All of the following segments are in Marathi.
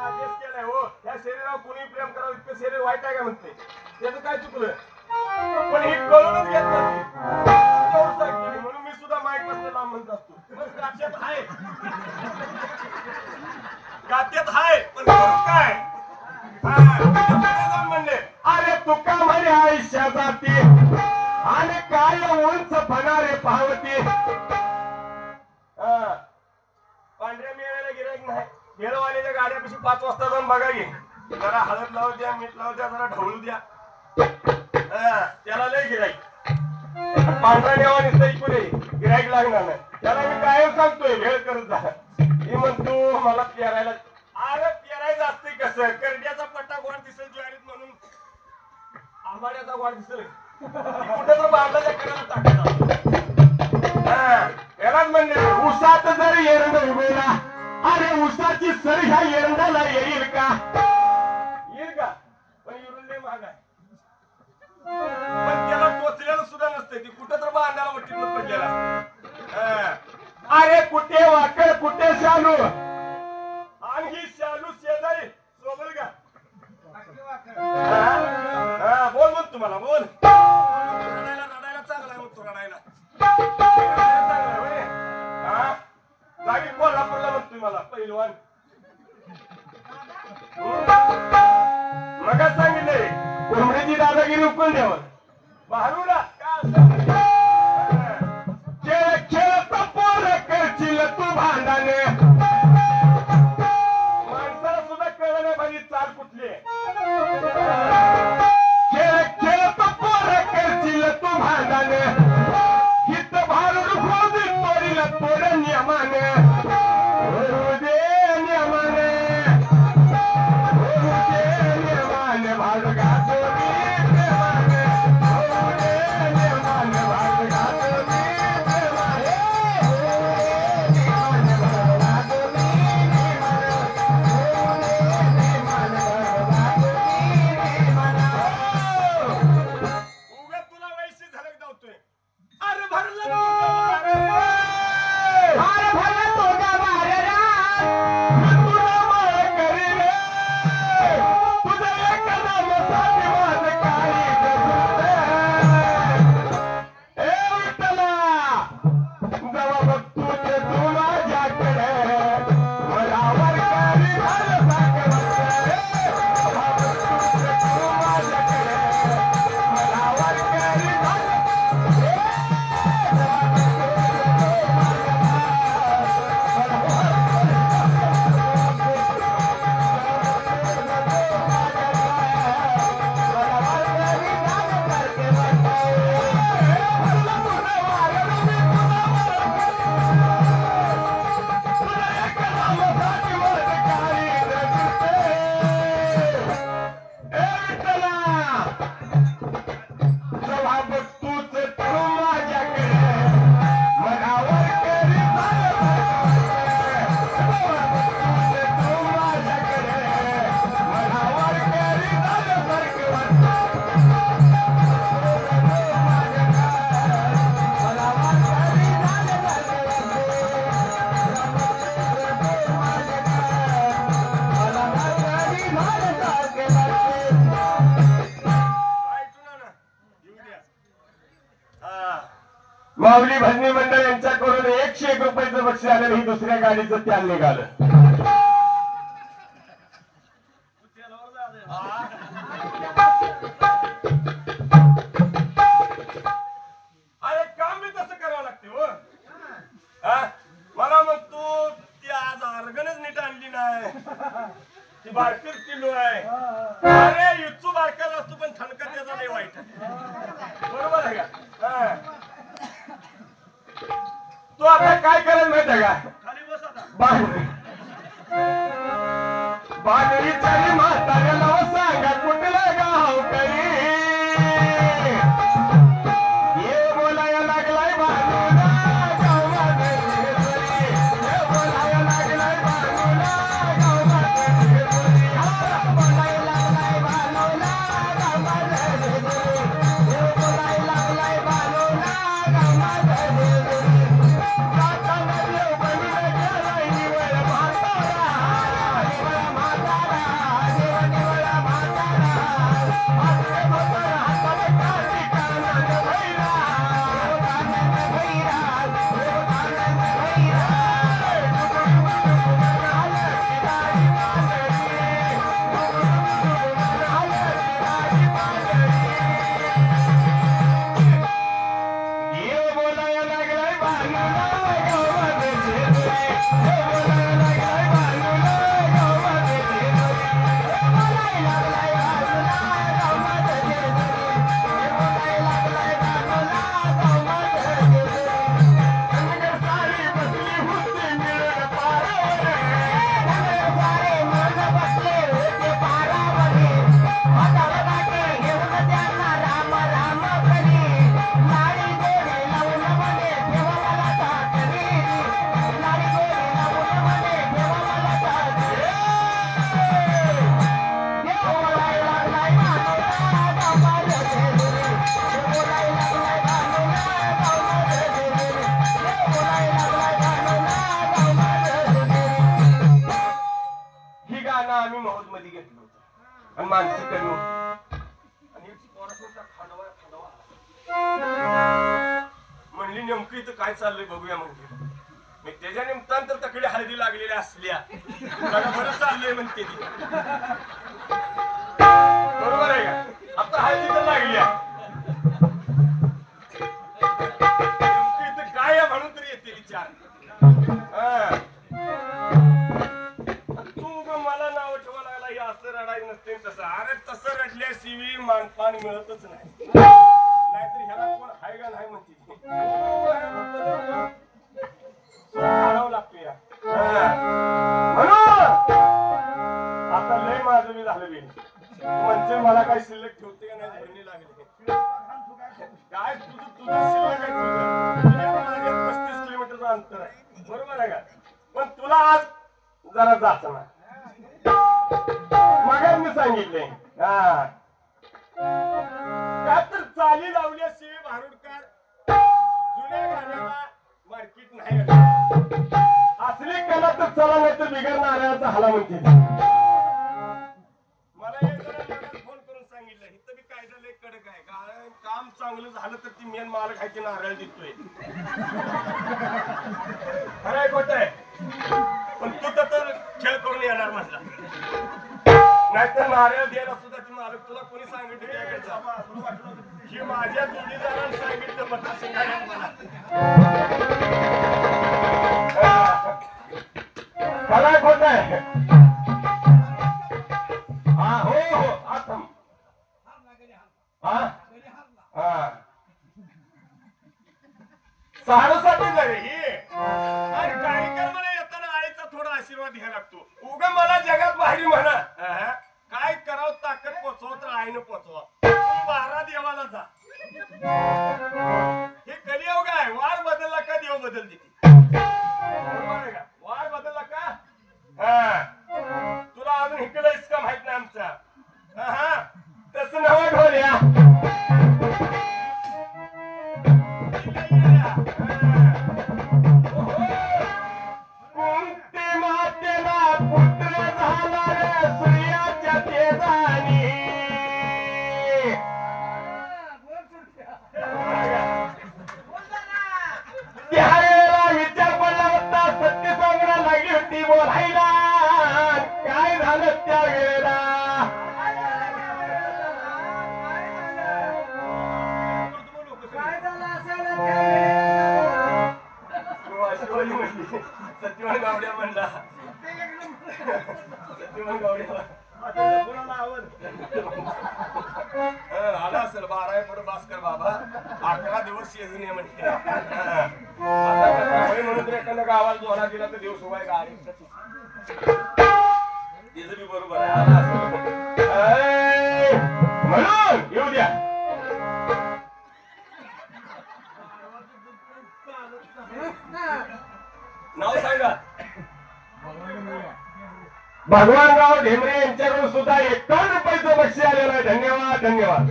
आदेश केलाय हो. या शरीरावर कुणी प्रेम करावं इतकं शरीर वाईट आहे का म्हणते? त्याचं काय चुकलं पण हे कळूनच घेत नाही. म्हणून मी सुद्धा माईकपासून लांब म्हणत असतो. बस गाठ्यात आहे गाठ्यात आहे पण काय? म्हणले अरे तुका म्हणे आयुष्या जाती आणि काय उंच फणारे पावती गेळवाल्याच्या पाच वाजता जाऊन बघा घे जरा हळद लावू द्या मीठ लावू द्या जरा ढवळू द्या. हा, त्याला लय गिराईक पांढरा देवा नुसतं इकडे गिराईक लागणार नाही. त्याला मी कायम सांगतोय भेळ करत जा. ही म्हणतो मला पेरायला अरे पेरायचं असते कसं? करड्याचा पट्टा गोड दिसेल ज्वारीत म्हणून. आंबाड्याचा गोड दिसेल. कुठे तर बांधला करायला टाकला हा, यालाच म्हणले उसात जर एरंड उभेला अरे उसाची सर ह्या एरंडाला येईल का? येईल का? पण लय महाग आहे. पण त्याला टोचलेलं सुद्धा नसते ती कुठं तर बांधायला वटीत पडलेला. अरे कुठे वाकड कुठे शालू? आणि ही शालू शेजारी. सोबल का हा? हा, बोल मग तुम्हाला बोल. म्हणतोय मला मग सांगितले कोंबडीची दादागिरी उकळून द्यावं भारूला भजनी मंडळ यांच्याकडून एकशे एक रुपयाचं बक्षीस आलं ही दुसऱ्या गाडीचं त्याल निघालं. तू आता काय करायला माहीत का? बांधणी चाली म्हाताऱ्याला इथं काय चाललंय बघूया म्हणते. मी त्याच्या निमित्तानं तर तकडे हळदी लागलेल्या असल्या. बरं चाललंय म्हणते ती. बरोबर आहे का? आता हळदी तर लागल्या. इथं काय आहे म्हणून तरी येते विचार. हा. तू ग मला नाव ठेवा लागला हे असं रडायचं नसते. तसं अरे तसं रडल्याशिवाय मानपान मिळतच नाही. नाहीतर ह्याला कोण हाय का नाही म्हणते. ती. काढावं लागतं या. म्हणून आता लय माझं मी झालं बी म्हणजे मला काय शिल्लक ठेवते का नाही धरणी लागले. काय तुझं तुझं शिल्लक आहे तुझं. पस्तीस किलोमीटरचं अंतर आहे. बरोबर आहे का? पण तुला आज जरा जात ना मग मी सांगितले हा. का तर चाली लावल्याशिवाय भारुडकार. जुन्या गाण्याला मार्केट नाही असली कला तर चला नाही तर बिगर नारळाचा हाला म्हणते मला हे जरा मगाच फोन करून सांगितलं. इथं बी कायदा लय कडक आहे. कारण काम चांगलं झालं तर ती मेन मालक खायची नारळ देतोय. खरं आहे खोट आहे. पण तू तर खेळ करून येणार म्हटला. नाहीतर नारळ द्यायला सुद्धा मालक तुला कोणी सांगितलं हे माझ्या जोडीदारानं सांगितलं मतदारसंघाने मला खरं आहे? हा हो हो आता हा? हा. ही. कार्यक्रमाला येताना आईचा थोडा आशीर्वाद घ्यायला लागतो. उगा मला जगात बाहेर म्हणा. बदलला का देव बदल देते म्हणला सत्यवान आला. असेल बारा पुढे भास्कर बाबा. अकरा दिवस शेजून ये होय म्हणून तर एखाद्या गावाला जोरा दिला तर दिवस उभा आहे गाडी तिचं बी बरोबर आहे. आला असेल म्हणून. येऊ द्या. नाव सांगा. भगवानराव ढेमरे यांच्याकडून सुद्धा एकावन्न रुपयाचं बक्षीस आलेलं आहे. धन्यवाद धन्यवाद.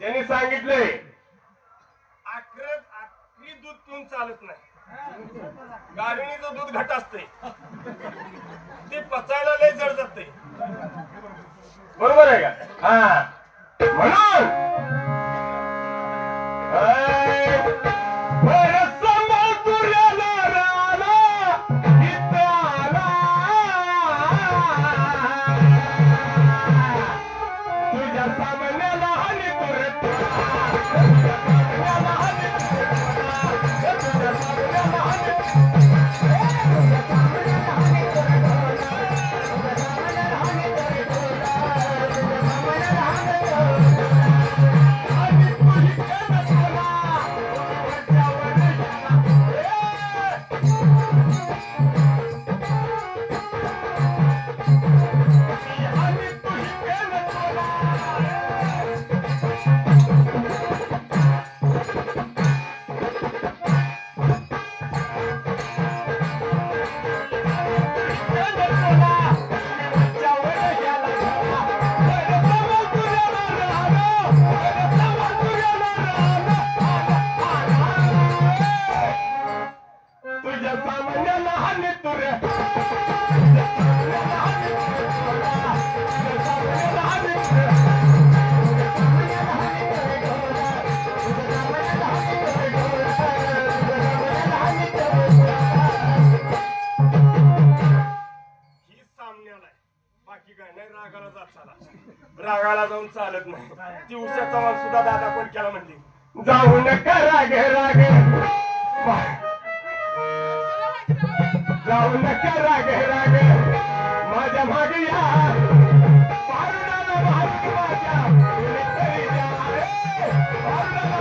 त्यांनी सांगितले आखरी दूध पिऊन चालत नाही. गाडीचं दूध घट असते. ते पचायला लय जड जाते. बरोबर आहे का? हा. म्हणून रागाला रागाला जाऊन चालत नाही. ती उषा चव्हाण सुद्धा दादा पण केला म्हणते? जाऊ नका रागे रागे. जाऊ नका राग राग. माझ्या मागे या पारुणाला माझ्या. कुणीतरी पारुणाला